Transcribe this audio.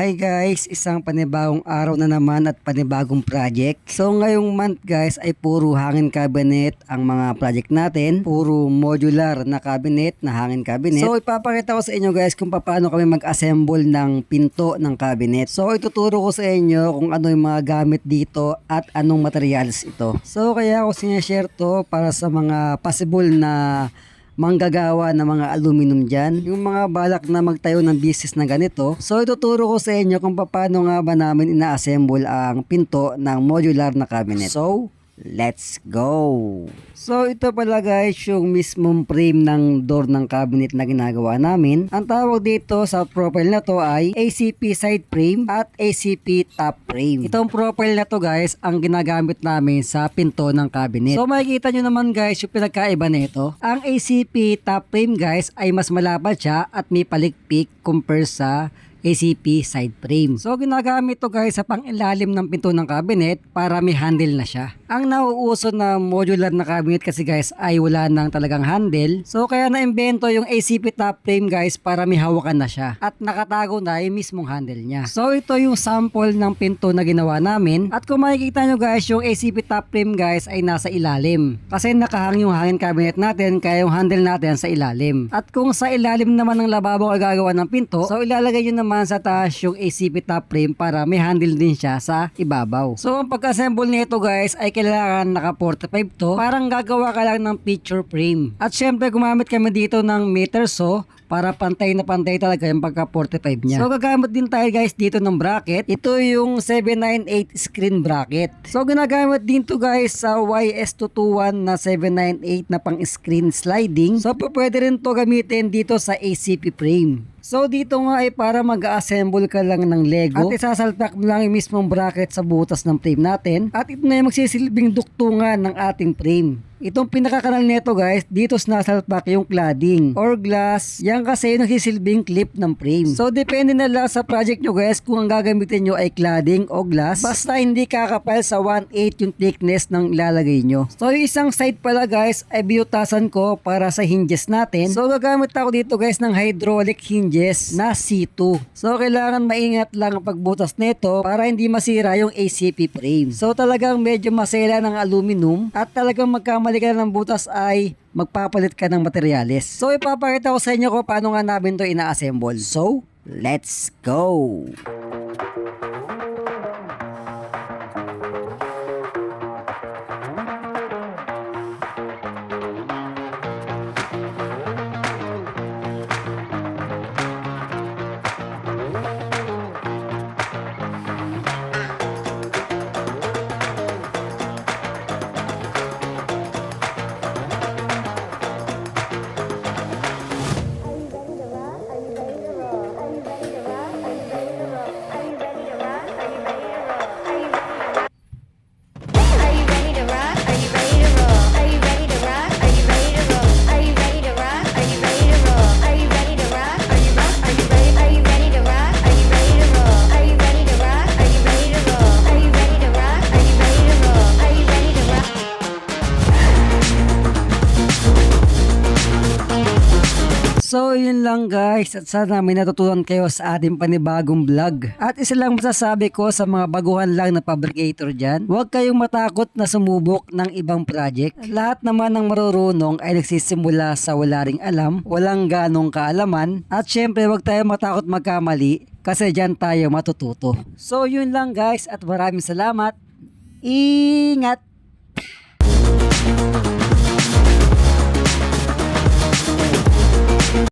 Hi guys, isang panibagong araw na naman at panibagong project. So ngayong month guys ay puro hangin cabinet ang mga project natin. Puro modular na cabinet, na hangin cabinet. So ipapakita ko sa inyo guys kung paano kami mag-assemble ng pinto ng cabinet. So ituturo ko sa inyo kung ano yung mga gamit dito at anong materials ito. So kaya ako sinashare to para sa mga possible na manggagawa ng mga aluminum dyan. Yung mga balak na magtayo ng business na ganito. So ituturo ko sa inyo kung paano nga ba namin ina-assemble ang pinto ng modular na cabinet. So, let's go! So ito pala guys yung mismong frame ng door ng cabinet na ginagawa namin. Ang tawag dito sa profile na to ay ACP side frame at ACP top frame. Itong profile na to guys ang ginagamit namin sa pinto ng cabinet. So makikita nyo naman guys yung pinagkaiba nito. Ang ACP top frame guys ay mas malapad siya at may palikpik compare sa ACP side frame. So ginagamit to guys sa pang-ilalim ng pinto ng cabinet para may handle na siya. Ang nauuso na modular na cabinet kasi guys ay wala nang talagang handle. So kaya na-invento yung ACP top frame guys para may hawakan na siya. At nakatago na yung mismong handle niya. So ito yung sample ng pinto na ginawa namin. At kung makikita nyo guys yung ACP top frame guys ay nasa ilalim. Kasi nakahang yung hangin cabinet natin kaya yung handle natin sa ilalim. At kung sa ilalim naman ng lababo ay gagawa ng pinto, so ilalagay nyo naman sa taas yung ACP top frame para may handle din siya sa ibabaw. So ang pag-assemble nito guys ay kailangan naka 45 to. Parang gagawa ka lang ng picture frame. At syempre gumamit kami dito ng meter saw para pantay na pantay talaga yung pagka 45 niya. So gagamit din tayo guys dito ng bracket. Ito yung 798 screen bracket. So ginagamit din to guys sa YS221 na 798 na pang screen sliding. So pwede rin to gamitin dito sa ACP frame. So dito nga ay para mag-assemble ka lang ng Lego at isasalpak mo lang yung mismong bracket sa butas ng frame natin at ito na yung magsisilbing duktungan ng ating frame. Itong pinakakanal nito guys, dito sinasalpak yung cladding or glass. Yan kasi yung nagsisilbing clip ng frame. So depende na lang sa project nyo guys kung ang gagamitin nyo ay cladding o glass. Basta hindi kakapal sa 1/8 yung thickness ng ilalagay nyo. So yung isang side pala guys ay biyutasan ko para sa hinges natin. So gagamit ako dito guys ng hydraulic hinges na C2. So kailangan maingat lang ang pagbutas nito para hindi masira yung ACP frame. So talagang medyo masela ng aluminum at talagang magkamali ka ng butas ay magpapalit ka ng materyales. So ipapakita ko sa inyo kung paano nga namin to ina-assemble. So, let's go! So yun lang guys at sana may natutunan kayo sa ating panibagong vlog. At isa lang masasabi ko sa mga baguhan lang na fabricator dyan, huwag kayong matakot na sumubok ng ibang project. Lahat naman ng marurunong ay nagsisimula sa wala ring alam, walang ganong kaalaman, at syempre huwag tayong matakot magkamali kasi dyan tayo matututo. So yun lang guys at maraming salamat. Ingat!